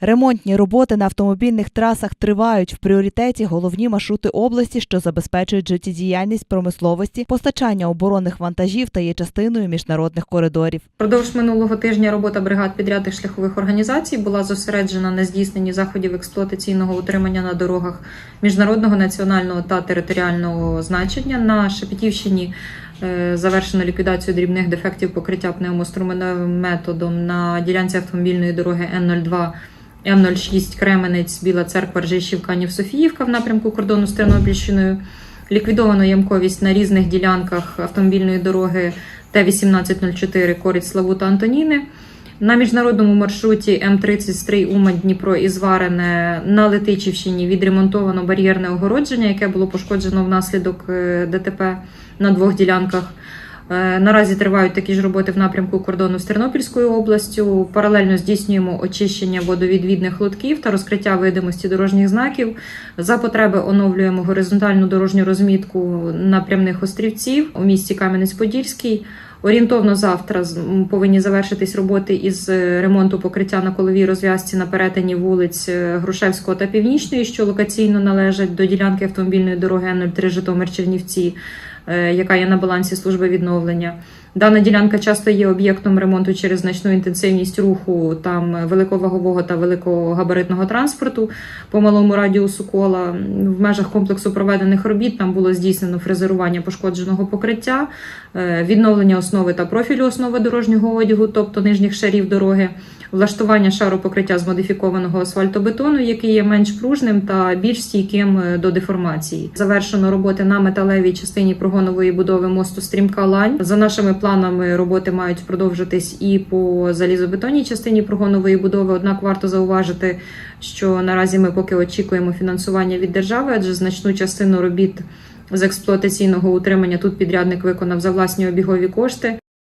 Ремонтні роботи на автомобільних трасах тривають в пріоритеті головні маршрути області, що забезпечують життєдіяльність промисловості, постачання оборонних вантажів та є частиною міжнародних коридорів. Продовж минулого тижня робота бригад підрядних шляхових організацій була зосереджена на здійсненні заходів експлуатаційного утримання на дорогах міжнародного, національного та територіального значення. На Шепетівщині завершено ліквідацію дрібних дефектів покриття пневмоструменевим методом на ділянці автомобільної дороги Н02. М06 Кременець, Біла Церква, Ржищів, Канів, Софіївка в напрямку кордону з Тернопільщиною. Ліквідовано ямковість на різних ділянках автомобільної дороги Т-1804 Коріць Славута, Антоніни. На міжнародному маршруті М30 Стрий, Умань, Дніпро і Зварене на Летичівщині відремонтовано бар'єрне огородження, яке було пошкоджено внаслідок е, ДТП на двох ділянках. Е, Наразі тривають такі ж роботи в напрямку кордону з Тернопільською областю. Паралельно здійснюємо очищення водовідвідних лотків та розкриття видимості дорожніх знаків. За потреби оновлюємо горизонтальну дорожню розмітку напрямних острівців у місті Кам'янець-Подільський. Орієнтовно завтра повинні завершитись роботи із е, ремонту покриття на коловій розв'язці на перетині вулиць е, Грушевського та Північної, що локаційно належать до ділянки автомобільної дороги Н03 Житомир-Чернівці, е, яка є на балансі служби відновлення. Дана ділянка часто є об'єктом ремонту через значну інтенсивність руху там е, великовагового та великогабаритного транспорту по малому радіусу кола. В межах комплексу проведених робіт там було здійснено фрезерування пошкодженого покриття, е, відновлення основи та профілю основи дорожнього одягу, тобто нижніх шарів дороги, влаштування шару покриття з модифікованого асфальтобетону, який є менш пружним та більш стійким е, до деформації. Завершено роботи на металевій частині прогонової будови мосту Стрімка Лань. За нашими планами роботи мають продовжитись і по залізобетонній частині прогонової будови. Однак варто зауважити, що наразі ми поки очікуємо фінансування від держави, адже значну частину робіт з експлуатаційного утримання тут підрядник виконав за власні обігові кошти.